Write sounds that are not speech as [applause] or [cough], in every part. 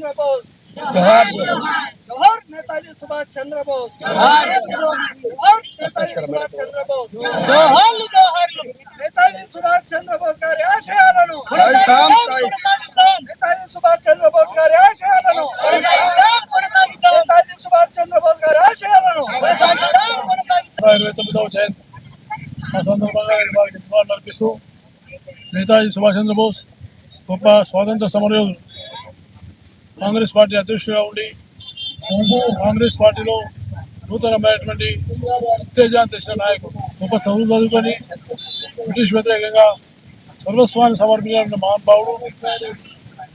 జోహార్ జోహార్ నేతాజీ సుభాష్ చంద్ర బోస్ జోహార్ నేతాజీ సుభాష్ చంద్ర బోస్ జోహార్లు జోహార్లు నేతాజీ సుభాష్ చంద్ర బోస్ గారి ఆశయాలను నేతాజీ సుభాష్ చంద్ర బోస్ గారి ఆశయాలను నేతాజీ సుభాష్ చంద్ర బోస్ గారి ఆశయాలను ఇరవై తొమ్మిదవ జయంతి ఆ సందర్భంగా నేను వారికి నివాళులు అర్పిస్తూ నేతాజీ సుభాష్ చంద్రబోస్ గొప్ప స్వాతంత్ర సమరయోధుడు. కాంగ్రెస్ పార్టీ అధ్యక్షుడిగా ఉండి కాంగ్రెస్ పార్టీలో నూతనమైనటువంటి ఉత్తేజాన్ని తెచ్చిన నాయకుడు గొప్ప చదువు చదువుకొని బ్రిటిష్ వ్యతిరేకంగా సర్వస్వాన్ని సమర్పించిన మహానుభావుడు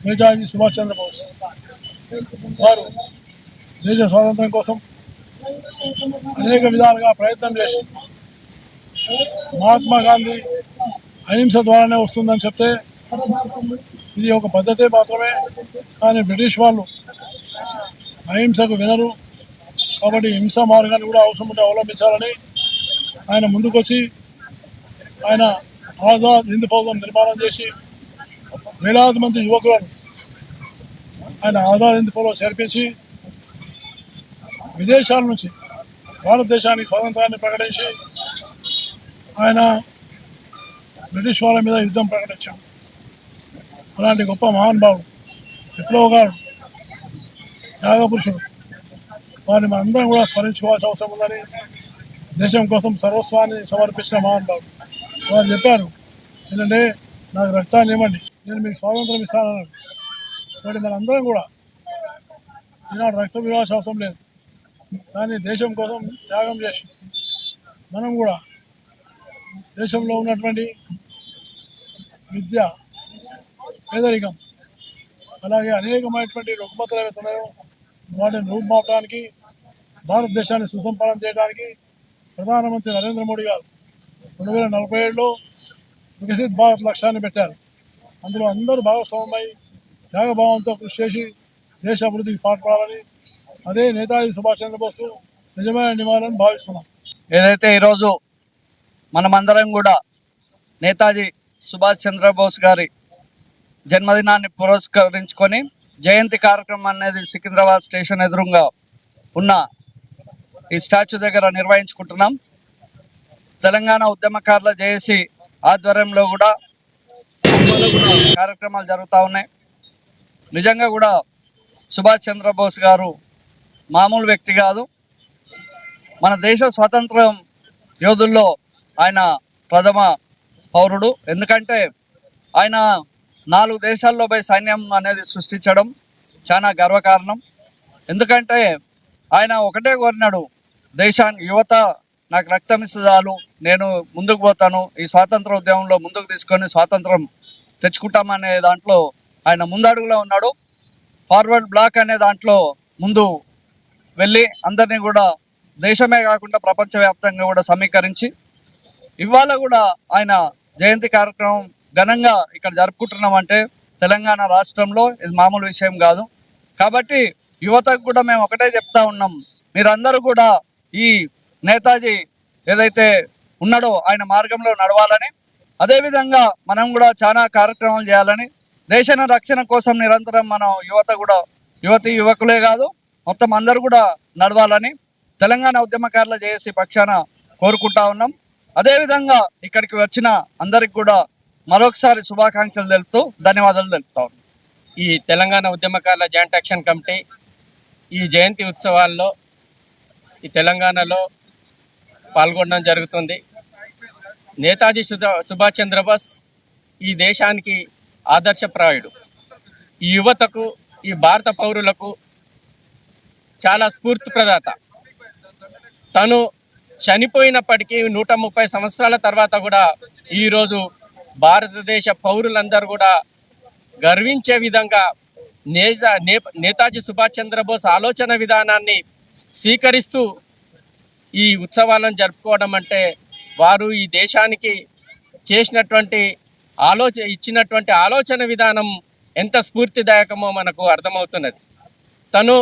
నేతాజీ సుభాష్ చంద్రబోస్ వారు దేశ స్వాతంత్రం కోసం అనేక విధాలుగా ప్రయత్నం చేసి మహాత్మా గాంధీ అహింస ద్వారానే వస్తుందని చెప్తే ఇది ఒక పద్ధతే మాత్రమే. కానీ బ్రిటిష్ వాళ్ళు అహింసకు వినరు. కాబట్టి హింస మార్గాన్ని కూడా అవసరం ఉంటే అవలంబించాలని ఆయన ముందుకొచ్చి ఆయన ఆజాద్ హింద్ ఫౌజం నిర్మాణం చేసి వేలాది మంది యువకులను ఆయన ఆజాద్ హింద్ ఫౌజ్లో చేర్పించి విదేశాల నుంచి భారతదేశానికి స్వాతంత్రాన్ని ప్రకటించి ఆయన బ్రిటిష్ వాళ్ళ మీద యుద్ధం ప్రకటించాడు అలాంటి గొప్ప మహానుభావుడు గారు త్యాగపురుషుడు వారిని మనందరం కూడా స్మరించుకోవాల్సిన అవసరం ఉందని దేశం కోసం సర్వస్వాన్ని సమర్పించిన మహానుభావుడు. వారు చెప్పారు ఏంటంటే నాకు రక్తాన్ని ఇవ్వండి నేను మీకు స్వాతంత్రం ఇస్తానన్నాడు. కాబట్టి మనందరం కూడా ఈనాడు రక్తం ఇవ్వాల్సిన అవసరం లేదు. కానీ దేశం కోసం త్యాగం చేసి మనం కూడా దేశంలో ఉన్నటువంటి విద్య పేదరికం. అలాగే అనేకమైనటువంటి రుగ్మతలు ఏవైతే వాటిని రూపుమాపడానికి భారతదేశాన్ని సుసంపన్నం చేయడానికి ప్రధానమంత్రి నరేంద్ర మోడీ గారు రెండు వేల నలభై ఏడులో వికసిత్ భారత్ లక్ష్యాన్ని పెట్టారు. అందులో అందరూ భాగస్వామ్యమై త్యాగభావంతో కృషి చేసి దేశ అభివృద్ధికి పాటుపడాలని అదే నేతాజీ సుభాష్ చంద్రబోస్ నిజమైన నివాళని భావిస్తున్నాం. ఏదైతే ఈరోజు మనమందరం కూడా నేతాజీ సుభాష్ చంద్రబోస్ గారి జన్మదినాన్ని పురస్కరించుకొని జయంతి కార్యక్రమం అనేది సికింద్రాబాద్ స్టేషన్ ఎదురుగా ఉన్న ఈ స్టాచ్యూ దగ్గర నిర్వహించుకుంటున్నాం. తెలంగాణ ఉద్యమకారుల జేఏసీ ఆధ్వర్యంలో కూడా కార్యక్రమాలు జరుగుతూ ఉన్నాయి. నిజంగా కూడా సుభాష్ చంద్రబోస్ గారు మామూలు వ్యక్తి కాదు. మన దేశ స్వాతంత్రం యోధుల్లో ఆయన ప్రథమ పౌరుడు. ఎందుకంటే ఆయన నాలుగు దేశాల్లో పోయి సైన్యం అనేది సృష్టించడం చాలా గర్వకారణం. ఎందుకంటే ఆయన ఒకటే కోరినాడు దేశానికి యువత నాకు రక్తం ఇస్తే చాలు నేను ముందుకు పోతాను ఈ స్వాతంత్ర ఉద్యమంలో ముందుకు తీసుకొని స్వాతంత్రం తెచ్చుకుంటామనే దాంట్లో ఆయన ముందడుగులో ఉన్నాడు. ఫార్వర్డ్ బ్లాక్ అనే దాంట్లో ముందు వెళ్ళి అందరినీ కూడా దేశమే కాకుండా ప్రపంచవ్యాప్తంగా కూడా సమీకరించి ఇవాళ కూడా ఆయన జయంతి కార్యక్రమం ఘనంగా ఇక్కడ జరుపుకుంటున్నామంటే తెలంగాణ రాష్ట్రంలో ఇది మామూలు విషయం కాదు. కాబట్టి యువతకు కూడా మేము ఒకటే చెప్తా ఉన్నాం. మీరందరూ కూడా ఈ నేతాజీ ఏదైతే ఉన్నాడో ఆయన మార్గంలో నడవాలని అదేవిధంగా మనం కూడా చాలా కార్యక్రమాలు చేయాలని దేశ రక్షణ కోసం నిరంతరం మనం యువత కూడా యువతి యువకులే కాదు మొత్తం అందరూ కూడా నడవాలని తెలంగాణ ఉద్యమకారుల జేఏసీ పక్షాన కోరుకుంటా ఉన్నాం. అదేవిధంగా ఇక్కడికి వచ్చిన అందరికి కూడా మరొకసారి శుభాకాంక్షలు తెలుపుతూ ధన్యవాదాలు తెలుపుతా ఈ తెలంగాణ ఉద్యమకారుల జాయింట్ యాక్షన్ కమిటీ ఈ జయంతి ఉత్సవాల్లో ఈ తెలంగాణలో పాల్గొనడం జరుగుతుంది. నేతాజీ సుభాష్ చంద్రబోస్ ఈ దేశానికి ఆదర్శప్రాయుడు ఈ యువతకు ఈ భారత పౌరులకు చాలా స్ఫూర్తి ప్రదాత. తను చనిపోయినప్పటికీ నూట ముప్పై సంవత్సరాల తర్వాత కూడా ఈరోజు భారతదేశ పౌరులందరూ కూడా గర్వించే విధంగా నేత నే- నేతాజీ సుభాష్ చంద్రబోస్ ఆలోచన విధానాన్ని స్వీకరిస్తూ ఈ ఉత్సవాలను జరుపుకోవడం అంటే వారు ఈ దేశానికి చేసినటువంటి ఆలోచన ఇచ్చినటువంటి ఆలోచన విధానం ఎంత స్ఫూర్తిదాయకమో మనకు అర్థమవుతున్నది. తను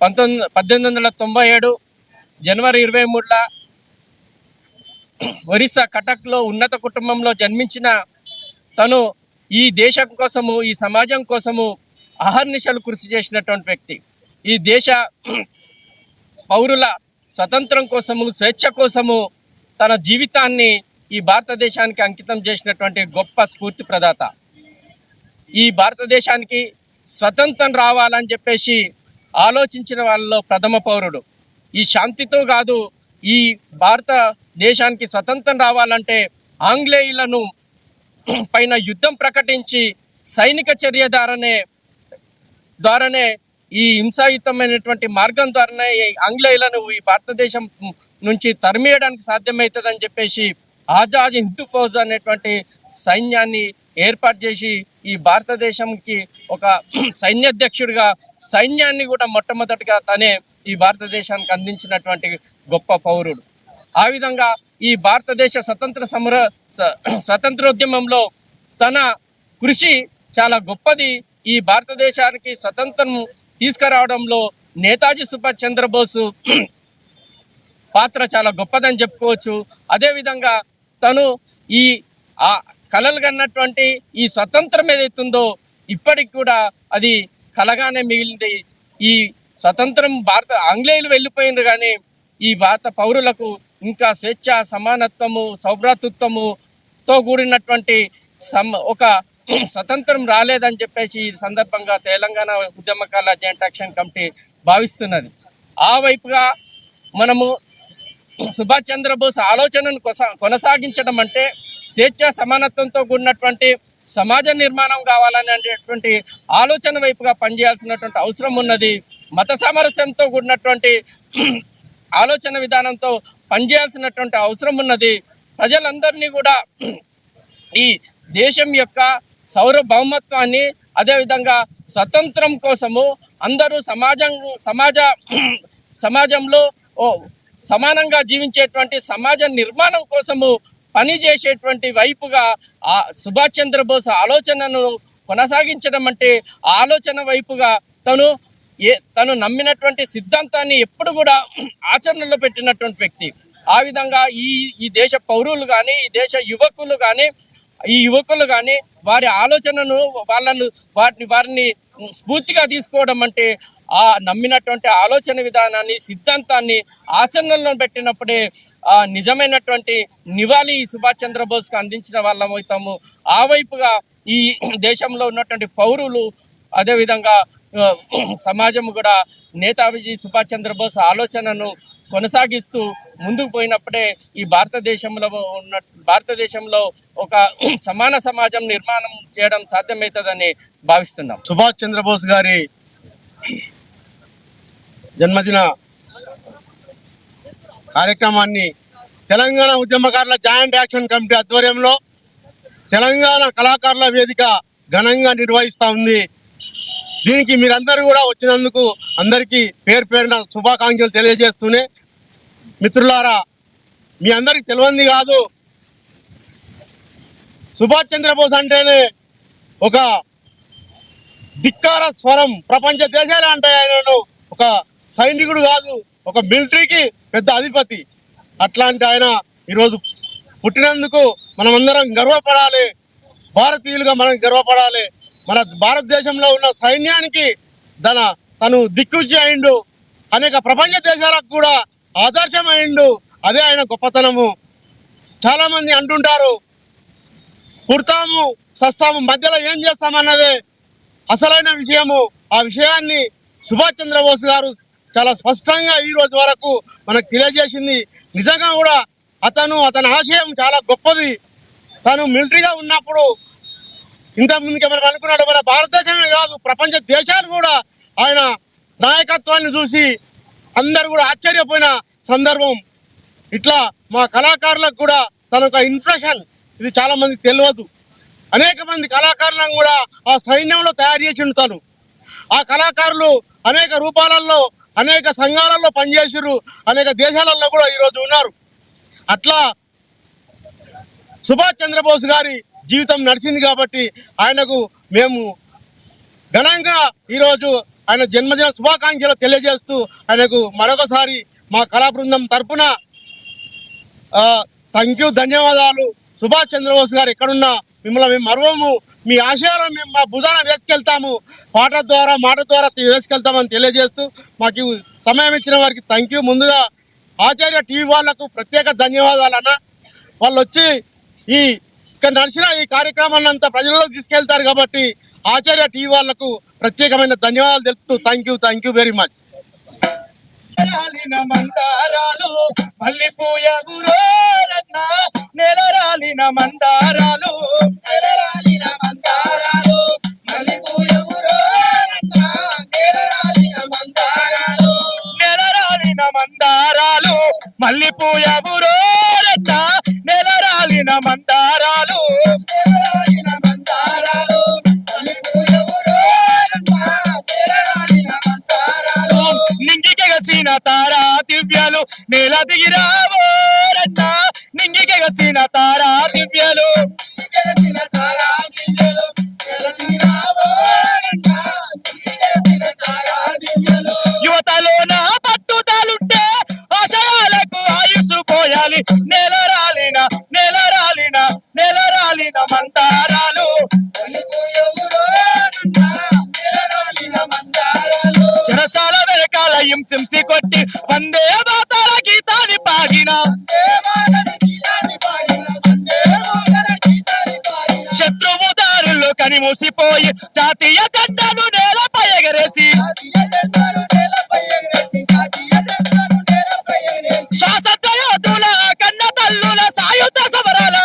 పంతొమ్మిది పద్దెనిమిది వందల తొంభై ఏడు జనవరి ఇరవై మూడులో ఒరిస్సా కటక్లో ఉన్నత కుటుంబంలో జన్మించిన తను ఈ దేశం కోసము ఈ సమాజం కోసము అహర్నిశలు కృషి చేసినటువంటి వ్యక్తి. ఈ దేశ పౌరుల స్వతంత్రం కోసము స్వేచ్ఛ కోసము తన జీవితాన్ని ఈ భారతదేశానికి అంకితం చేసినటువంటి గొప్ప స్ఫూర్తి ప్రదాత. ఈ భారతదేశానికి స్వతంత్రం రావాలని చెప్పేసి ఆలోచించిన వాళ్ళలో ప్రథమ పౌరుడు. ఈ శాంతితో కాదు ఈ భారత దేశానికి స్వతంత్రం రావాలంటే ఆంగ్లేయులను పైన యుద్ధం ప్రకటించి సైనిక చర్య ద్వారానే ద్వారానే ఈ హింసాయుతమైనటువంటి మార్గం ద్వారానే ఈ ఆంగ్లేయులను ఈ భారతదేశం నుంచి తరిమేయడానికి సాధ్యమవుతుందని చెప్పేసి ఆజాద్ హిందూ ఫౌజ్ అనేటువంటి సైన్యాన్ని ఏర్పాటు చేసి ఈ భారతదేశంకి ఒక సైన్యాధ్యక్షుడిగా సైన్యాన్ని కూడా మొట్టమొదటిగా తనే ఈ భారతదేశానికి అందించినటువంటి గొప్ప పౌరుడు. ఆ విధంగా ఈ భారతదేశ స్వతంత్ర సమర స్వతంత్రోద్యమంలో తన కృషి చాలా గొప్పది. ఈ భారతదేశానికి స్వతంత్రం తీసుకురావడంలో నేతాజీ సుభాష్ చంద్రబోసు పాత్ర చాలా గొప్పదని చెప్పుకోవచ్చు. అదేవిధంగా తను ఈ ఆ కలలు కన్నటువంటి ఈ స్వతంత్రం ఏదైతుందో ఇప్పటికి కూడా అది కలగానే మిగిలింది. ఈ స్వతంత్రం భారత ఆంగ్లేయులు వెళ్ళిపోయినారు కానీ ఈ భారత పౌరులకు ఇంకా స్వేచ్ఛ సమానత్వము సౌభ్రాతృత్వముతో కూడినటువంటి సమ్ ఒక [clears throat] స్వతంత్రం రాలేదని చెప్పేసి ఈ సందర్భంగా తెలంగాణ ఉద్యమకాల జాయింట్ యాక్షన్ కమిటీ భావిస్తున్నది. ఆ వైపుగా మనము సుభాష్ చంద్రబోస్ ఆలోచనను కొనసాగించడం అంటే స్వేచ్ఛ సమానత్వంతో కూడినటువంటి సమాజ నిర్మాణం కావాలనేటువంటి ఆలోచన వైపుగా పనిచేయాల్సినటువంటి అవసరం ఉన్నది. మత సామరస్యంతో కూడినటువంటి ఆలోచన విధానంతో పనిచేయాల్సినటువంటి అవసరం ఉన్నది. ప్రజలందరినీ కూడా ఈ దేశం యొక్క సౌర బహుమత్వాన్ని అదేవిధంగా స్వతంత్రం కోసము అందరూ సమాజం సమాజ సమాజంలో ఓ సమానంగా జీవించేటువంటి సమాజ నిర్మాణం కోసము పనిచేసేటువంటి వైపుగా ఆ సుభాష్ చంద్రబోస్ ఆలోచనను కొనసాగించడం అంటే ఆ ఆలోచన వైపుగా తను ఏ తను నమ్మినటువంటి సిద్ధాంతాన్ని ఎప్పుడు కూడా ఆచరణలో పెట్టినటువంటి వ్యక్తి. ఆ విధంగా ఈ ఈ దేశ పౌరులు కానీ ఈ దేశ యువకులు కానీ ఈ యువకులు కానీ వారి ఆలోచనను వాళ్ళను వాటిని వారిని స్ఫూర్తిగా తీసుకోవడం అంటే ఆ నమ్మినటువంటి ఆలోచన విధానాన్ని సిద్ధాంతాన్ని ఆచరణలో పెట్టినప్పుడే ఆ నిజమైనటువంటి నివాళి ఈ సుభాష్ చంద్రబోస్కు అందించిన వాళ్ళం అవుతాము. ఆ వైపుగా ఈ దేశంలో ఉన్నటువంటి పౌరులు అదేవిధంగా సమాజం కూడా నేతాజీ సుభాష్ చంద్రబోస్ ఆలోచనను కొనసాగిస్తూ ముందుకు పోయినప్పుడే ఈ భారతదేశంలో ఉన్న భారతదేశంలో ఒక సమాన సమాజం నిర్మాణం చేయడం సాధ్యమవుతుందని భావిస్తున్నాం. సుభాష్ చంద్రబోస్ గారి జన్మదిన కార్యక్రమాన్ని తెలంగాణ ఉద్యమకారుల జాయింట్ యాక్షన్ కమిటీ ఆధ్వర్యంలో తెలంగాణ కళాకారుల వేదిక ఘనంగా నిర్వహిస్తూ ఉంది. దీనికి మీరందరూ కూడా వచ్చినందుకు అందరికీ పేరు పేరున శుభాకాంక్షలు తెలియజేస్తూనే మిత్రులారా మీ అందరికి తెలియంది కాదు. సుభాష్ చంద్రబోస్ అంటేనే ఒక ధిక్కార స్వరం ప్రపంచ దేశాలు అంటే ఆయనను. ఒక సైనికుడు కాదు ఒక మిలిటరీకి పెద్ద అధిపతి. అట్లాంటి ఆయన ఈరోజు పుట్టినందుకు మనమందరం గర్వపడాలి. భారతీయులుగా మనం గర్వపడాలి. మన భారతదేశంలో ఉన్న సైన్యానికి తన తను దిక్కుచి అయిండు. అనేక ప్రపంచ దేశాలకు కూడా ఆదర్శమైండు అదే ఆయన గొప్పతనము. చాలామంది అంటుంటారు పుడతాము సస్తాము మధ్యలో ఏం చేస్తామన్నదే అసలైన విషయము. ఆ విషయాన్ని సుభాష్ చంద్రబోస్ గారు చాలా స్పష్టంగా ఈ రోజు వరకు మనకు తెలియజేసింది. నిజంగా కూడా అతను అతని ఆశయం చాలా గొప్పది. తను మిలిటరీగా ఉన్నప్పుడు ఇంత ముందుకే అనుకున్నాడు మన భారతదేశమే కాదు ప్రపంచ దేశాలు కూడా ఆయన నాయకత్వాన్ని చూసి అందరు కూడా ఆశ్చర్యపోయిన సందర్భం. ఇట్లా మా కళాకారులకు కూడా తన ఒక ఇన్స్పిరేషన్ ఇది చాలా మందికి తెలియదు. అనేక మంది కళాకారులను కూడా ఆ సైన్యంలో తయారు చేసి ఉంటారు ఆ కళాకారులు అనేక రూపాలలో అనేక సంఘాలలో పనిచేసారు అనేక దేశాలలో కూడా ఈరోజు ఉన్నారు. అట్లా సుభాష్ చంద్రబోస్ గారి జీవితం నడిచింది కాబట్టి ఆయనకు మేము ఘనంగా ఈరోజు ఆయన జన్మదిన శుభాకాంక్షలు తెలియజేస్తూ ఆయనకు మరొకసారి మా కళా బృందం తరపున థ్యాంక్ యూ ధన్యవాదాలు. సుభాష్ చంద్రబోస్ గారు ఎక్కడున్నా మిమ్మల్ని మేము మరవము. మీ ఆశయాలను మేము మా భుజాన వేసుకెళ్తాము. పాట ద్వారా మాట ద్వారా వేసుకెళ్తామని తెలియజేస్తూ మాకు సమయం ఇచ్చిన వారికి థ్యాంక్ యూ ముందుగా ఆచార్య టీవీ వాళ్ళకు ప్రత్యేక ధన్యవాదాలు అన్న. వాళ్ళు వచ్చి ఈ ఇక్కడ నడిచిన ఈ కార్యక్రమాన్ని అంతా ప్రజల్లోకి తీసుకెళ్తారు కాబట్టి ఆచార్య టీవీ వాళ్ళకు ప్రత్యేకమైన ధన్యవాదాలు తెలుపుతూ thank you thank you very much నెలరాలిన మందారాలు మందారాలు మందారాలు. మూసిపోయి జాతీయ జెండాను నేలపై ఎగరేసి. స్వాతంత్ర యోధుల కన్న తల్లుల సాయుధ సమరాల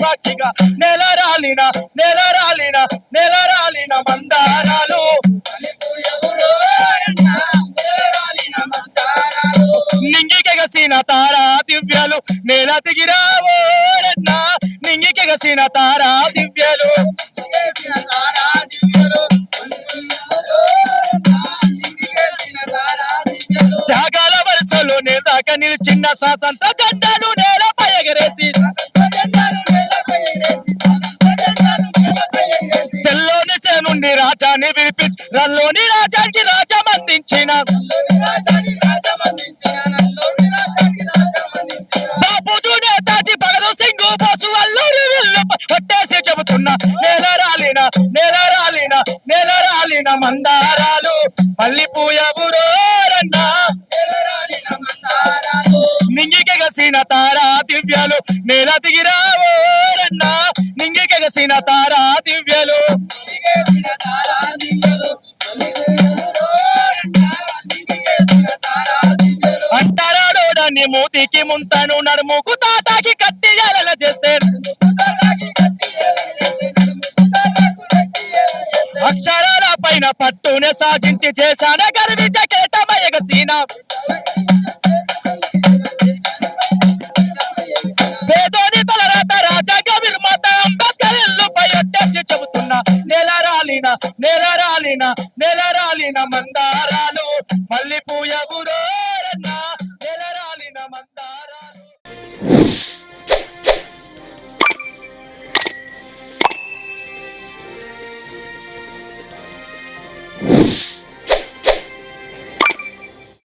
సాక్షిగా నెల రాలిన నెల రాలిన నెల రాలిన మందారాలు. నింగికెగసిన తారా దివ్యాలు నేల దిగిరావోరన్న నింగికెగసిన తారా దివ్యాలు స్వాతంత్ర జెండాను నేలపై ఎగరేసి. తెల్లోని సేనుండి రాజాని విడిపించి రల్లోని రాజా దివ్యాలు. అంటారాడోడని మూతికి ముంతను నడుముకు తాతాకి కట్టి ఎలల చేస్తే. అక్షరాల పైన పట్టునే సాగించి చేశాన గర్వి జకేటమయగ సీనా.